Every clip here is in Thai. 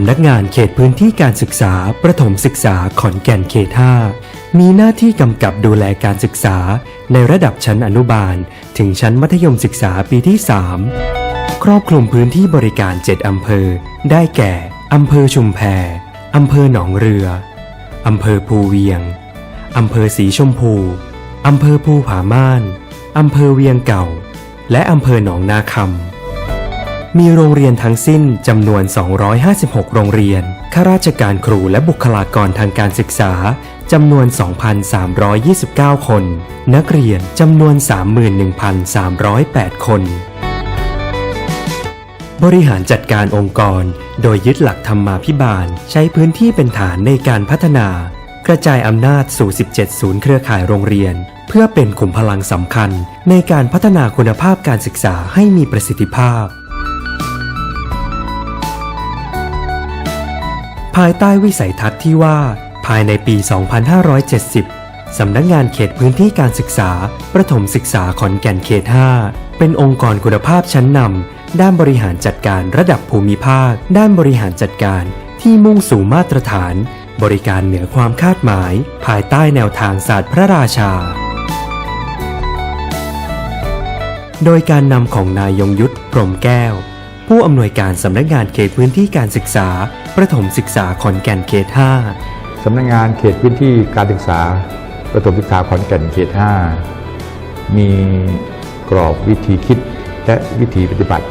ำนักงานเขตพื้นที่การศึกษา ประถมศึกษาขอนแก่นเขต5มีหน้าที่กำกับดูแลการศึกษา ในระดับชั้นอนุบาล ถึงชั้นมัธยมศึกษาปีที่ 3 ครอบคลุมพื้นที่บริการ 7 อำเภอ ได้แก่ อำเภอชุมแพ อำเภอหนองเรือ อำเภอภูเวียง อำเภอสีชมพู อำเภอภูผาม่าน อำเภอเวียงเก่า และอำเภอหนองนาคำ มีโรงเรียนทั้งสิ้นจำนวน 256 โรงเรียน ข้าราชการครูและบุคลากรทางการศึกษาจำนวน 2,329 คน นักเรียนจำนวน 31,308 คน บริหารจัดการองค์กร โดยยึดหลักธรรมาภิบาล ใช้พื้นที่เป็นฐานในการพัฒนา กระจายอำนาจสู่ 17 ศูนย์เครือข่ายโรงเรียน เพื่อเป็นขุมพลังสำคัญในการพัฒนาคุณภาพการศึกษาให้มีประสิทธิภาพ ภายใต้วิสัยทัศน์ที่ว่า ภายในปี 2570 สำนักงานเขตพื้นที่การศึกษา ประถมศึกษาขอนแก่นเขต 5 เป็นองค์กรคุณภาพชั้นนำด้านบริหารจัดการระดับภูมิภาค ด้านบริหารจัดการที่มุ่งสู่มาตรฐาน บริการเหนือความคาดหมาย ภายใต้แนวทางศาสตร์พระราชา โดยการนำของนายยงยุทธพรหมแก้ว ผู้อำนวยการสำนักงานเขตพื้นที่การศึกษา ประถมศึกษาขอนแก่นเขต 5 สำนักงานเขตพื้นที่การศึกษา ประถมศึกษาขอนแก่นเขต 5 มีกรอบวิธีคิดและวิธีปฏิบัติ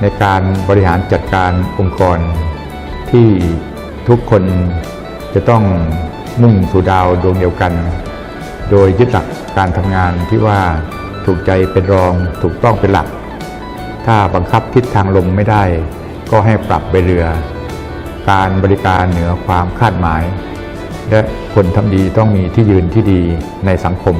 ในการบริหารจัดการองค์กร ที่ทุกคนจะต้องมุ่งสู่ดาวดวงเดียวกัน โดยยึดหลักการทำงานที่ว่าถูกใจเป็นรองถูกต้องเป็นหลัก ถ้าบังคับทิศทางลมไม่ได้ ก็ให้ปรับไปเรือ การบริการเหนือความคาดหมาย และคนทำดีต้องมีที่ยืนที่ดีในสังคม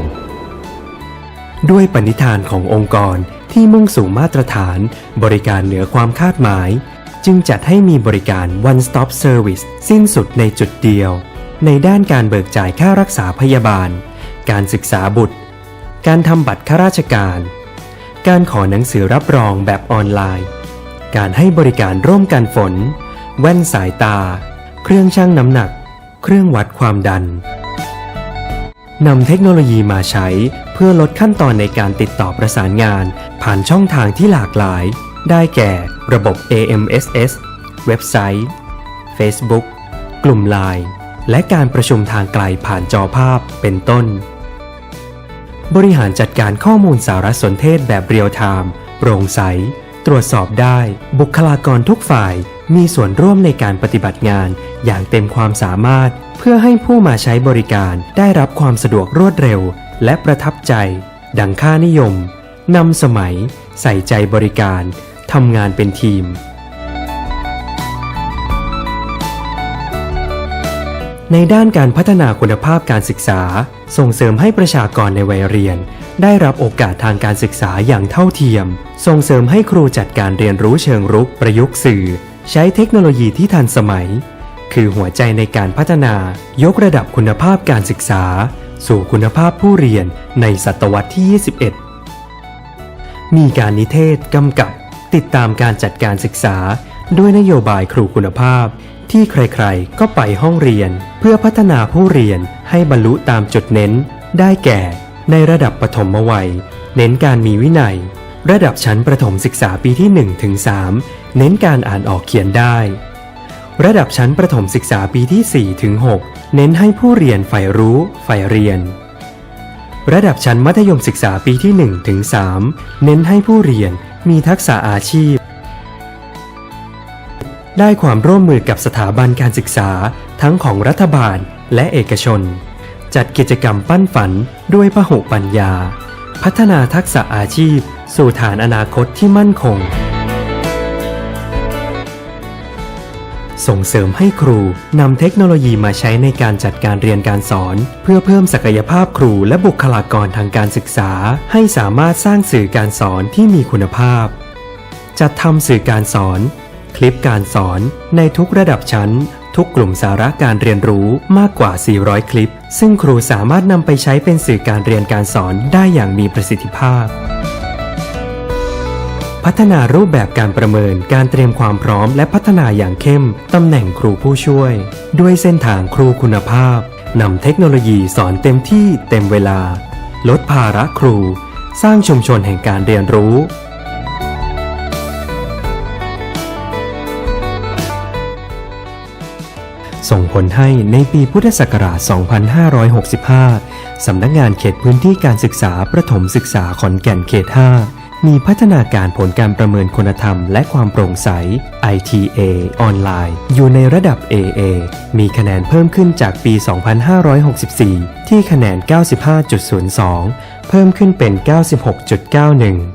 ด้วยปณิธานขององค์กรที่มุ่งสู่มาตรฐาน บริการเหนือความคาดหมาย จึงจัดให้มีบริการ one stop service สิ้นสุดในจุดเดียว ในด้านการเบิกจ่ายค่ารักษาพยาบาล การศึกษาบุตร การทำบัตรข้าราชการ การขอหนังสือรับรองแบบออนไลน์ การให้บริการร่วมกันฝน แว่นสายตา เครื่องชั่งน้ำหนัก เครื่องวัดความดันนำเทคโนโลยีมาใช้เพื่อลดขั้นตอนในการติดต่อประสานงาน ผ่านช่องทางที่หลากหลาย ได้แก่ระบบ AMSS เว็บไซต์ Facebook กลุ่ม Line และการประชุมทางไกลผ่านจอภาพเป็นต้น บริหารจัดการข้อมูลสารสนเทศแบบเรียลไทม์โปร่งใส ตรวจสอบได้ บุคลากรทุกฝ่ายมีส่วนร่วมในการปฏิบัติงานอย่างเต็มความสามารถ เพื่อให้ผู้มาใช้บริการได้รับความสะดวกรวดเร็ว และประทับใจ ดังค่านิยมนำสมัย ใส่ใจบริการทำงานเป็นทีม ในด้านการพัฒนาคุณภาพการศึกษา ส่งเสริมให้ประชากรในวัยเรียน ได้รับโอกาสทางการศึกษาอย่างเท่าเทียม ส่งเสริมให้ครูจัดการเรียนรู้เชิงรุกประยุกต์สื่อ ใช้เทคโนโลยีที่ทันสมัย คือหัวใจในการพัฒนายกระดับคุณภาพการศึกษา สู่คุณภาพผู้เรียนในศตวรรษที่ 21 มีการนิเทศกำกับ ติดตามการจัดการศึกษา ด้วยนโยบายครูคุณภาพ ที่ใครๆ ก็ไปห้องเรียน เพื่อพัฒนาผู้เรียนให้บรรลุตามจุดเน้น ได้แก่ ในระดับปฐมวัย เน้นการมีวินัย ระดับชั้นประถมศึกษาปีที่1ถึง3เน้นการอ่านออกเขียนได้ ระดับชั้นประถมศึกษาปีที่4ถึง6เน้นให้ผู้เรียนใฝ่รู้ใฝ่เรียน ระดับชั้นมัธยมศึกษาปีที่1ถึง3เน้นให้ผู้เรียนมีทักษะอาชีพ ได้ความร่วมมือกับสถาบันการศึกษาทั้งของรัฐบาลและเอกชน จัดกิจกรรมปั้นฝันด้วยพหุปัญญา พัฒนาทักษะอาชีพ สู่ฐานอนาคตที่มั่นคง ส่งเสริมให้ครูนำเทคโนโลยีมาใช้ในการจัดการเรียนการสอน เพื่อเพิ่มศักยภาพครูและบุคลากรทางการศึกษา ให้สามารถสร้างสื่อการสอนที่มีคุณภาพ จัดทำสื่อการสอน คลิปการสอนในทุกระดับชั้น ทุกกลุ่มสาระการเรียนรู้มากกว่า 400 คลิป ซึ่งครูสามารถนำไปใช้เป็นสื่อการเรียนการสอนได้อย่างมีประสิทธิภาพ พัฒนารูปแบบการประเมินการเตรียมความพร้อมและพัฒนาอย่างเข้มตำแหน่งครูผู้ช่วย ด้วยเส้นทางครูคุณภาพนำเทคโนโลยีสอนเต็มที่เต็มเวลา ลดภาระครู สร้างชุมชนแห่งการเรียนรู้ ส่งผลให้ในปีพุทธศักราช 2565 สำนักงานเขตพื้นที่การศึกษาประถมศึกษาขอนแก่นเขต 5 มีพัฒนาการผลการประเมินคุณธรรมและความโปร่งใส ITA ออนไลน์ อยู่ในระดับ AA มีคะแนนเพิ่มขึ้นจากปี 2564 ที่คะแนน 95.02 เพิ่มขึ้นเป็น 96.91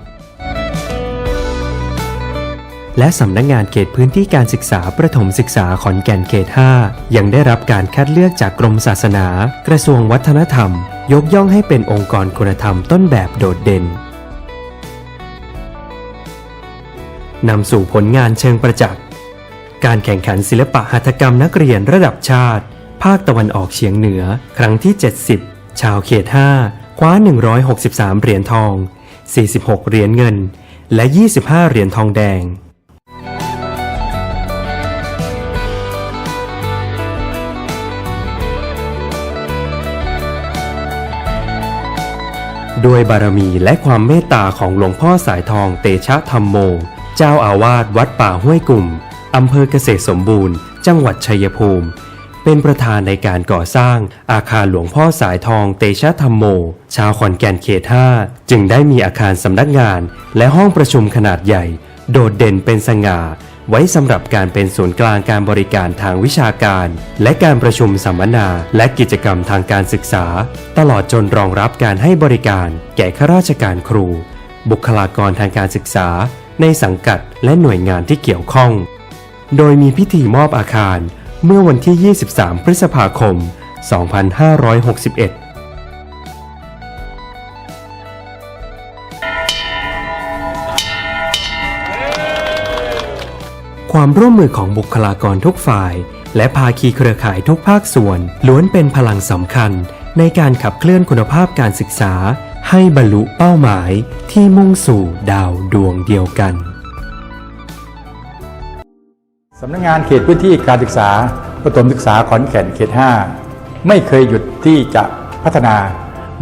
และสำนักงานเขตพื้นที่การศึกษาประถมศึกษาขอนแก่นเขต 5 ยังได้รับการคัดเลือกจากกรมศาสนา กระทรวงวัฒนธรรม ยกย่องให้เป็นองค์กรคุณธรรมต้นแบบโดดเด่นนำสู่ผลงานเชิงประจักษ์การแข่งขันศิลปะหัตถกรรมนักเรียนระดับชาติ ภาคตะวันออกเฉียงเหนือ ครั้งที่ 70 ชาวเขต 5 คว้า 163 เหรียญทอง 46 เหรียญเงิน และ 25 เหรียญทองแดง ด้วยบารมีและความเมตตาของหลวงพ่อสายทองเตชะธรรมโม เจ้าอาวาสวัดป่าห้วยกลุ่ม อำเภอเกษตรสมบูรณ์ จังหวัดชัยภูมิ เป็นประธานในการก่อสร้างอาคารหลวงพ่อสายทองเตชะธรรมโม ชาวขอนแก่นเขต 5 จึงได้มีอาคารสำนักงาน และห้องประชุมขนาดใหญ่ โดดเด่นเป็นสง่า ไว้สำหรับการเป็นศูนย์กลางการบริการทางวิชาการ และการประชุมสัมมนา และกิจกรรมทางการศึกษา ตลอดจนรองรับการให้บริการ แก่ข้าราชการครู บุคลากรทางการศึกษา ในสังกัดและหน่วยงานที่เกี่ยวข้อง โดยมีพิธีมอบอาคารเมื่อวันที่ 23 พฤษภาคม 2561 ความร่วมมือของบุคลากรทุกฝ่าย และภาคีเครือข่ายทุกภาคส่วน ล้วนเป็นพลังสำคัญ ในการขับเคลื่อนคุณภาพการศึกษา ให้บรรลุเป้าหมายที่มุ่งสู่ดาวดวงเดียวกันสำนักงานเขตพื้นที่การศึกษาประถมศึกษาขอนแก่นเขต 5 ไม่เคยหยุดที่จะพัฒนา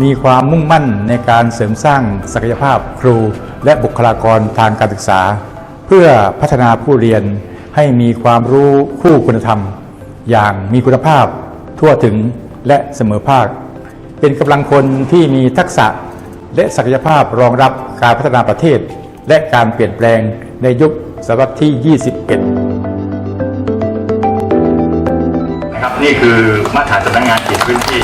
มีความมุ่งมั่นในการเสริมสร้างศักยภาพครู และบุคลากรทางการศึกษา เพื่อพัฒนาผู้เรียนให้มีความรู้คู่คุณธรรม อย่างมีคุณภาพทั่วถึงและเสมอภาค เป็นกำลังคนที่มีทักษะและศักยภาพรองรับการพัฒนาประเทศ และการเปลี่ยนแปลงในยุคศตวรรษที่ 21 นะครับนี่คือมาตรฐานสำนักงานเขตพื้นที่